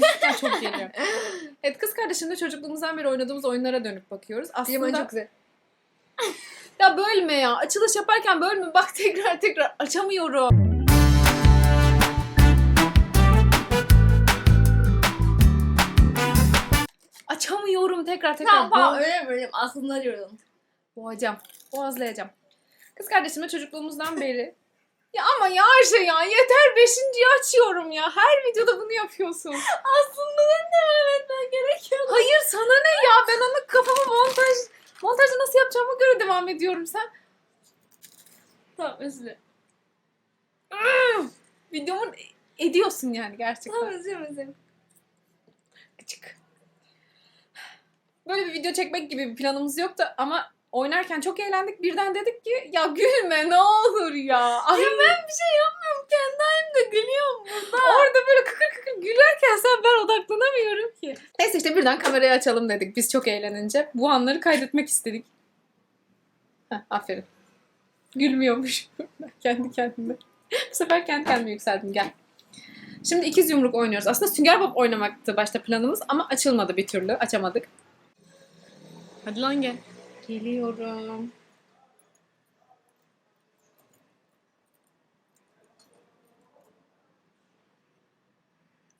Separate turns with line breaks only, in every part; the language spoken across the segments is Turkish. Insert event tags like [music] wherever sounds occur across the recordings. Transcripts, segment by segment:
konuşurken çok geliyor. Evet kız kardeşimle çocukluğumuzdan beri oynadığımız oyunlara dönüp bakıyoruz. Aslında
çok güzel. [laughs]
ya bölme ya. Açılış yaparken bölme. Bak tekrar tekrar açamıyorum. Açamıyorum tekrar tekrar.
Tamam tamam öyle mi? Aklımda arıyorum.
Boğacağım. Boğazlayacağım. Kız kardeşimle çocukluğumuzdan beri. Ya ama ya Ayşe ya yeter beşinciyi açıyorum ya. Her videoda bunu yapıyorsun.
Aslında ben devam etmen gerekiyor.
Hayır sana ne ya? Ben onu kafamı montaj montajı nasıl yapacağıma göre devam ediyorum sen.
Tamam özür dilerim.
Videomu ediyorsun yani gerçekten.
Tamam özür dilerim. özür dilerim.
Gıcık. Böyle bir video çekmek gibi bir planımız yoktu ama oynarken çok eğlendik. Birden dedik ki ya gülme ne olur ya. Ay,
Ya ben bir şey yapmıyorum. Kendi halimde gülüyorum burada.
Orada böyle kıkır kıkır gülerken sen ben odaklanamıyorum ki. Neyse işte birden kamerayı açalım dedik biz çok eğlenince. Bu anları kaydetmek istedik. Heh, aferin. Gülmüyormuş [laughs] kendi kendime. Bu sefer kendi kendime yükseldim gel. Şimdi ikiz yumruk oynuyoruz. Aslında Sünger Bob oynamaktı başta planımız ama açılmadı bir türlü. Açamadık. Hadi lan gel. Geliyorum.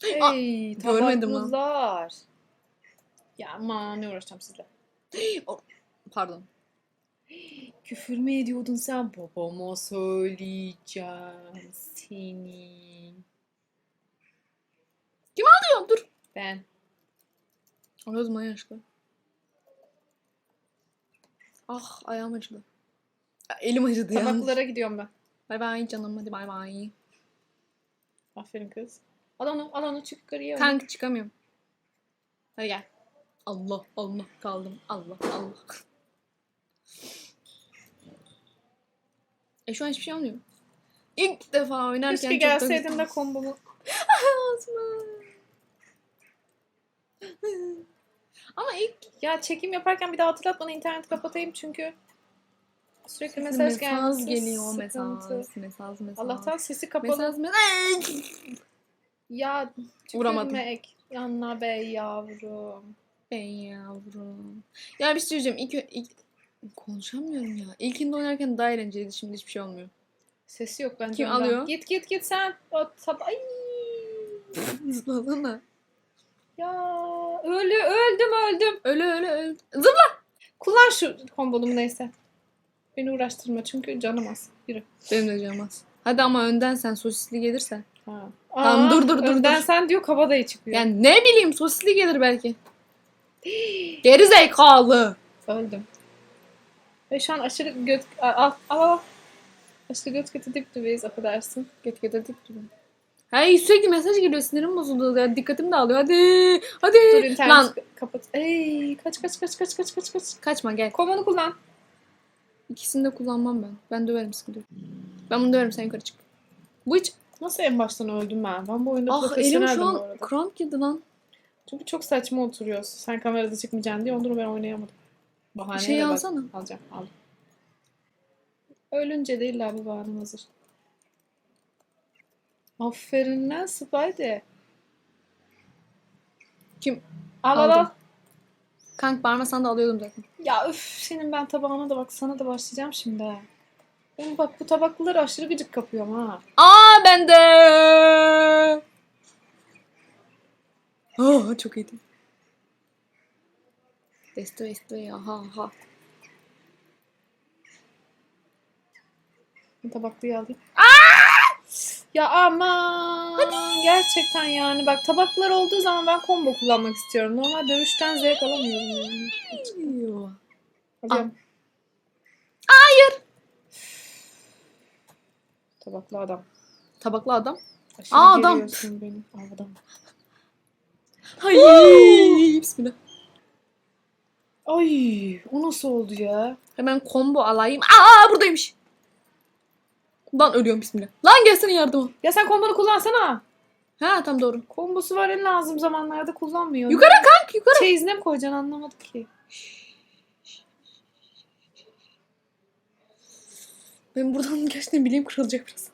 Ey,
görmedim ha.
tabaklılar. Ya aman ne uğraşacağım sizle.
Pardon.
Küfür mü ediyordun sen? Babama söyleyeceğim seni.
Diyor, dur.
Ben.
Ağız maya aşkı. Ah ayağım acıdı. Elim acıdı ya.
Tabaklara gidiyorum ben.
Bay bay canım hadi bay bay.
Aferin kız. Al onu, al onu çık yukarıya.
Kanka çıkamıyorum. Hadi gel. Allah Allah kaldım. Allah Allah. E şu an hiçbir şey olmuyor. İlk defa oynarken
Keşke
çok da
gelseydin de kombomu. [laughs]
Osman. Ama ilk
Ya çekim yaparken bir daha hatırlat bana interneti kapatayım çünkü sürekli mesaj, gelmesi
geliyor.
sıkıntı.
Mesaj, mesaj, mesaj.
Allah'tan sesi kapalı.
mesaj, mesaj.
Ya
Vuramadım.
tükürmek. Yanına be yavrum.
Ben yavrum. Ya bir şey söyleyeceğim. İlk, ilk... Konuşamıyorum ya. İlkinde oynarken daha eğlenceliydi. Şimdi hiçbir şey olmuyor.
Sesi yok bence.
Kim
ondan.
alıyor?
Git git git sen. Ay. [laughs]
Zıplasana.
Ya ölü öldüm öldüm.
Öyle öyle öyle. Zıpla.
Kullan şu kombonumu neyse. Beni uğraştırma çünkü canım az. Yürü.
Benim de canım az. Hadi ama önden sen sosisli gelirsen.
Ha.
Tamam, dur, dur, dur,
Önden
dur.
sen diyor kabadayı çıkıyor.
Yani ne bileyim sosisli gelir belki. [gasps] Geri zekalı.
Öldüm. Ve şu an aşırı göt... Al al al. Aşırı göt götü dip dibeyiz affedersin.
Göt göt dik gibi. Hayır sürekli mesaj geliyor sinirim bozuldu ya dikkatim dağılıyor hadi hadi
Dur internet
lan
kapat. Ey kaç kaç kaç kaç kaç kaç kaç.
kaçma gel
Komonu kullan.
İkisini de kullanmam ben ben döverim sıkıntı yok ben bunu döverim sen yukarı çık bu hiç
Nasıl en baştan öldüm ben? Ben bu oyunda
ah elim şu an kramp girdi lan
Çünkü çok saçma oturuyorsun. Sen kamerada çıkmayacaksın diye onu ben oynayamadım. Bahaneye
Şey
bak.
alsana.
Alacağım aldım. Ölünce de illa bir bahanem hazır. Aferin lan Spidey.
Kim?
Al al al.
Aldım. kank bağırmasan da alıyordum zaten
Ya üf senin ben tabağına da bak sana da başlayacağım şimdi. ha. Bak bu tabakları aşırı gıcık kapıyorum ha.
aa ben de oh, çok iyiydi Esto esto ya ha ha
Bu tabaklıyı alayım. Ya aman. Gerçekten yani bak tabaklar olduğu zaman ben combo kullanmak istiyorum. Normal dövüşten zevk alamıyorum. Yani. Alıyorum. Tabaklı adam.
tabaklı adam
Aşırı
Aa, adam.
beni. Aa, adam.
Hayır. Bismillah.
Ay o nasıl oldu ya?
Hemen combo alayım. Aa buradaymış. Lan ölüyorum bismillah. Lan gelsene yardıma.
Ya sen kombonu kullansana.
Ha tam doğru.
Kombosu var en lazım zamanlarda kullanmıyor.
Yukarı kank yukarı.
Çeyizine mi koyacaksın anlamadım ki.
Ben buradan [laughs] gerçekten bileğim kırılacak biraz.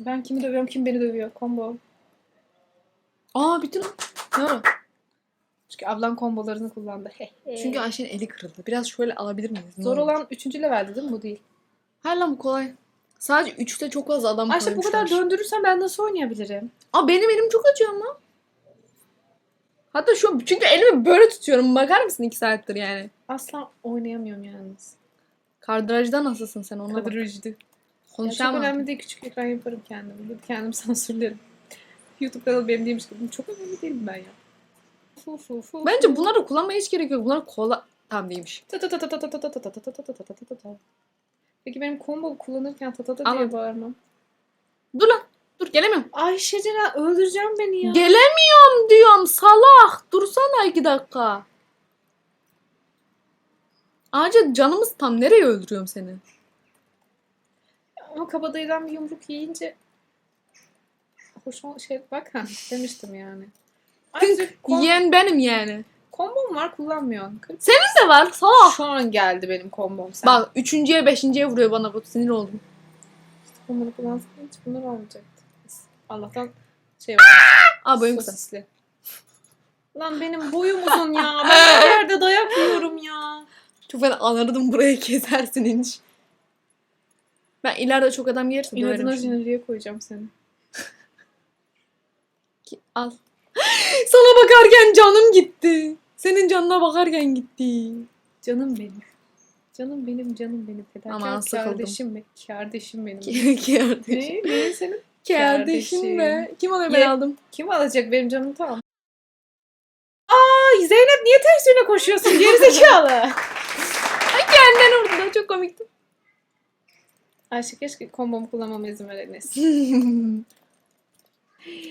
Ben kimi dövüyorum kim beni dövüyor. Combo.
Aa lan. Ne ara?
Çünkü ablam kombolarını kullandı. He he.
Çünkü Ayşe'nin eli kırıldı. Biraz şöyle alabilir miyiz? Ne
Zor
olur?
olan 3. leveldi değil mi? Bu değil.
Hayır lan bu kolay. Sadece 3'te çok fazla adam
Ayşe bu kadar
koymuşlar.
döndürürsen ben nasıl oynayabilirim?
Aa benim elim çok acıyor ama. Hatta şu an çünkü elimi böyle tutuyorum. Bakar mısın 2 saattir yani.
Asla oynayamıyorum yalnız.
Kadrajda nasılsın sen ona bak.
Kadrajdı. Ya çok
Konuşamam.
önemli değil. Küçük ekran yaparım kendim. Bir Kendim sansürlerim. [laughs] YouTube kanalı benim değilmiş gibi. Çok önemli değilim ben ya. Fu fu fu.
Bence bunları kullanmaya hiç gerek yok. Bunlar kola... Tam değilmiş.
Peki benim combo kullanırken tatata diye
Anladım.
bağırmam.
Dur lan. Dur gelemiyorum.
Ay Şecera öldüreceğim beni ya.
Gelemiyorum diyorum salak. Dursana iki dakika. Ayrıca canımız tam nereye öldürüyorum seni?
Ama kabadayıdan bir yumruk yiyince hoşuma şey bak ha demiştim yani. Ayrıca kom-
Yiyen benim yani.
kombom var kullanmıyorsun. Kırk-
Senin de var salak.
Şu an geldi benim kombom sen.
Bak üçüncüye beşinciye vuruyor bana bu sinir oldum.
Kombonu kullansam hiç bunlar olmayacaktı. Allah'tan şey var.
Aa boyum kısa.
sosisli. Lan benim boyum uzun ya. Ben her [laughs] yerde dayak yiyorum ya.
Çok ben anladım buraya kesersin inç. Ben ileride çok adam
İnadına
döverim şimdi.
jeneriğe koyacağım seni.
Ki- Al. Sana bakarken canım gitti. Senin canına bakarken gitti.
Canım benim. Canım benim, canım benim. Fedakar
Aman,
kardeşim be. Kardeşim benim.
Kardeşim.
ne? Ne senin?
Kardeşim be. Kim alıyor ben
Ye-
aldım.
Kim alacak benim canımı tamam. Aa Zeynep niye ters yöne koşuyorsun? Gerizekalı.
Benden [laughs] orada çok komikti.
Ayşe keşke kombomu kullanmama izin vereydiniz. [laughs]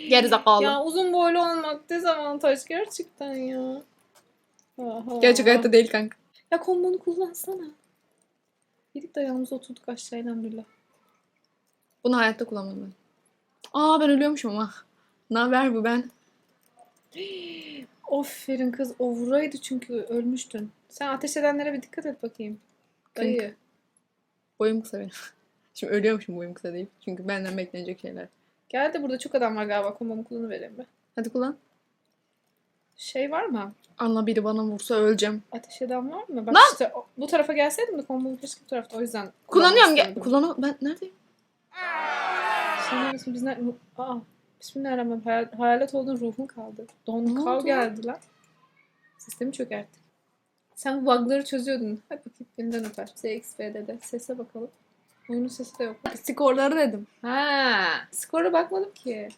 Gerizekalı.
Ya uzun boylu olmak dezavantaj gerçekten ya. Aha.
Gerçek hayatta değil kanka.
Ya kombonu kullansana. Yedik de yanımıza oturduk aşağı elhamdülillah.
Bunu hayatta kullanmadım ben. Aa ben ölüyormuşum ama. Ne haber bu ben? [gasps]
Aferin kız o vuraydı çünkü ölmüştün. Sen ateş edenlere bir dikkat et bakayım. Dayı.
Boyum kısa benim. [laughs] Şimdi ölüyormuşum boyum kısa deyip. Çünkü benden beklenecek şeyler.
Gel de burada çok adam var galiba kombomu kullanıvereyim be.
Hadi kullan.
Şey var mı?
Anla biri bana vursa öleceğim.
Ateş eden var mı? Bak
Lan!
işte o- bu tarafa gelseydim de kombomu keşke bu tarafta o yüzden.
Kullanıyorum. Gel.
istemedim.
Kullanam. Ben neredeyim?
Sen neredesin? Biz ne? Aa. Bismillahirrahmanirrahim. Hayal, hayalet olduğun ruhun kaldı. Don kav
oldu?
geldi lan. Sistemi çökertti. Sen bu bug'ları çözüyordun. Hadi bakayım elinden öper. CXP'de de. Sese bakalım. Oyunun sesi de yok.
Skorları dedim.
Ha, skora bakmadım ki.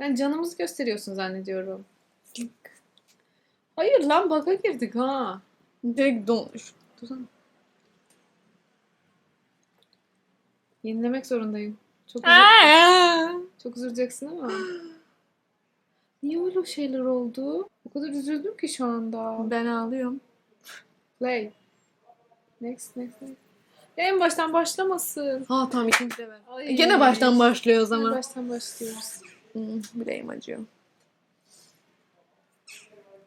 Ben canımızı gösteriyorsun zannediyorum. Hayır lan bug'a girdik ha.
Direkt don...
Dursana. Yenilemek zorundayım. Çok üzü-
Aa!
çok üzüleceksin ama. [gasps] Niye öyle şeyler oldu? O kadar üzüldüm ki şu anda.
Ben ağlıyorum.
Play. Next, next, next. En baştan başlamasın.
Ha tamam ikinci level.
Ay.
Gene baştan başlıyor o zaman.
baştan başlıyoruz.
Hmm, bileğim acıyor.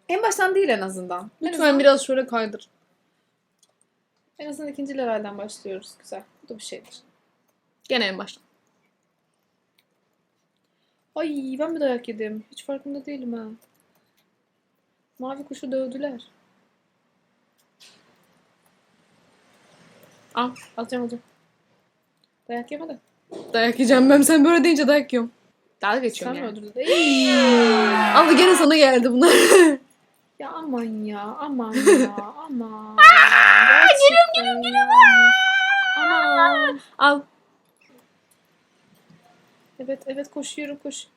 En baştan değil en azından. En
Lütfen
azından,
biraz şöyle kaydır.
en azından ikinci levelden başlıyoruz. Güzel. Bu da bir şeydir.
Gene en baştan.
Ay ben mi dayak yedim? Hiç farkında değilim ha. Mavi kuşu dövdüler.
Al.
Alacağım alacağım. Dayak yeme de.
Dayak yiyeceğim ben. Sen böyle deyince dayak yiyorum. Dalga
Sen
geçiyorum
mi
yani.
öldürdün?
Al da gene sana geldi bunlar. [laughs]
ya aman ya aman ya aman. geliyorum geliyorum geliyorum. Aman.
Al.
Evet evet koşuyorum koş.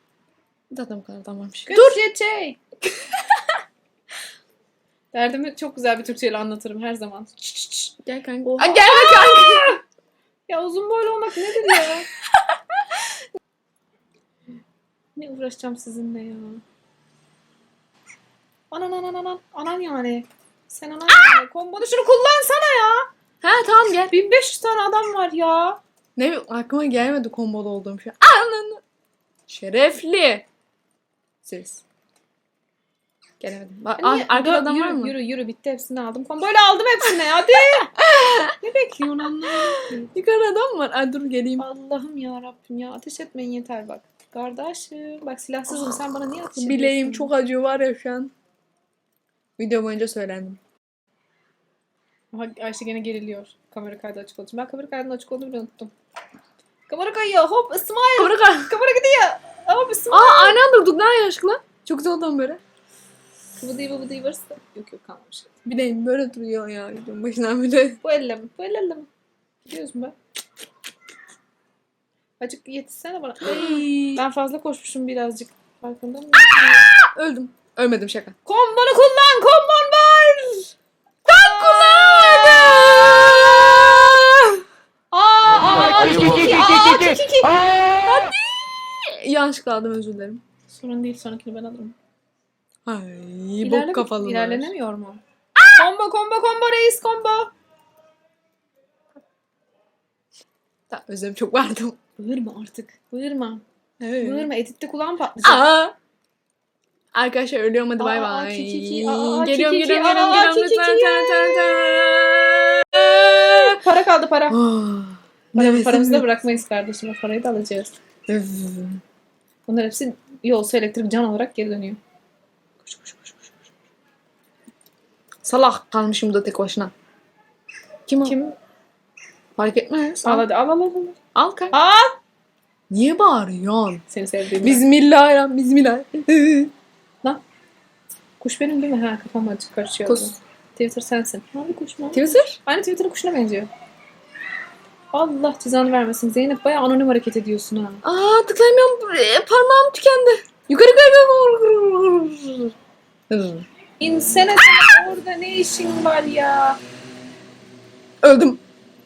Zaten bu kadar tamammış.
Dur Çiçek. [laughs] Derdimi çok güzel bir Türkçeyle anlatırım her zaman.
Gel kanka.
Oha.
Aa, gelme kanka.
Ya uzun boylu olmak nedir ya? [laughs] ne uğraşacağım sizinle ya? Anan anan anan. Anan yani. Sen anan yani. Kombonu şunu kullansana ya.
Ha tamam gel.
1500 tane adam var ya.
Ne bileyim, aklıma gelmedi kombolu olduğum şey. Ananı. Şerefli. Ses. Gelemedim. Bak, ah,
Niye-
arkada
Dö-
adam
yürü,
var mı?
Yürü yürü bitti hepsini aldım. Komboyla aldım hepsini hadi. [laughs] ne bekliyorsun anlamadım ki.
Yukarıda adam var. Ay dur geleyim.
Allah'ım ya Rabbim ya ateş etmeyin yeter bak. Kardeşim bak silahsızım sen bana niye [laughs]
Bileğim
ediyorsun?
çok acıyor var ya şu an. Video boyunca söylendim.
Aha, Ayşe gene geriliyor. Kamera kaydı açık olduğu için. Ben kamera kaydının açık olduğunu bile unuttum. Kamera kayıyor. Hop İsmail.
Kamera kay-
Kamera gidiyor. Hop İsmail.
Aa aynı anda durduk lan yaşıkla. Çok güzel oldu böyle.
Kıvıdığı bıvıdığı varsa. Yok yok kalmamış.
Bileğim böyle duruyor ya. videonun Başından beri.
Bu elle mi? Bu elle mi? Gidiyoruz mu be? Acık yetişsene bana. ben fazla koşmuşum birazcık. Farkında mısın?
Öldüm. Ölmedim şaka.
Kombonu kullan. Kombon var.
Ben kullanmadım.
Aa, aa, aa, iki, iki, aa, iki, iki.
Yanlışlıkla aldım özür dilerim.
Sorun değil sonrakini ben alırım.
Ay bok kafalı.
İlerlenemiyor mu? Combo combo combo reis combo.
Tamam özlerim çok vardı.
Bağırma artık. Bağırma.
Evet.
Bağırma. Editte kulağım patlayacak.
Aa. Arkadaşlar ölüyorum hadi bay bay. Geliyorum geliyorum geliyorum geliyorum lütfen. Tan, tan, tan.
Para kaldı para.
Ah,
Para-
nefesim
Paramızı da bırakmayız kardeşim. O parayı da alacağız. Bunlar hepsi yolsa elektrik can olarak geri dönüyor. Koş koş koş. koş.
Salak kalmışım da tek başına. Kim o?
Kim?
Fark etmez.
Al
Al,
hadi al al al. al.
al kay.
Al.
Niye bağırıyorsun?
Seni sevdiğim.
Bismillahirrahmanirrahim. Bismillah. [laughs]
Kuş benim değil mi? Ha kafam acık karışıyor.
Kus.
Twitter sensin. Mavi kuş mu?
Twitter?
Aynı Twitter'ın kuşuna benziyor. Allah cezanı vermesin. Zeynep bayağı anonim hareket ediyorsun ha.
Aa tıklayamıyorum. E, Parmağım tükendi. Yukarı yukarı.
İnsene sen orada ne işin var ya?
Öldüm.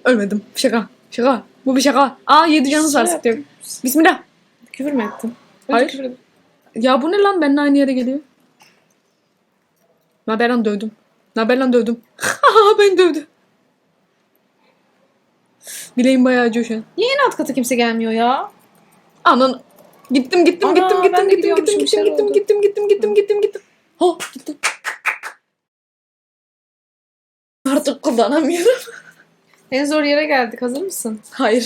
Ölmedim. Şaka. Şaka. Bu bir şaka. Aa yedi sıkıntı yok.
yaptım.
Bismillah.
Küfür mü ettin? Önce
Hayır.
küfür ettim.
Ya bu ne lan? Benimle aynı yere geliyor. Naber lan dövdüm. Naber lan dövdüm. [laughs] Ben dövdü. Bileğim bayağı acıyor şu an.
Niye en alt kata kimse gelmiyor ya?
Anan. Gittim gittim
Ana,
gittim gittim gittim gittim gittim gittim gittim gittim gittim gittim gittim gittim. Oh gittim. Artık kullanamıyorum.
En zor yere geldik. Hazır mısın?
Hayır.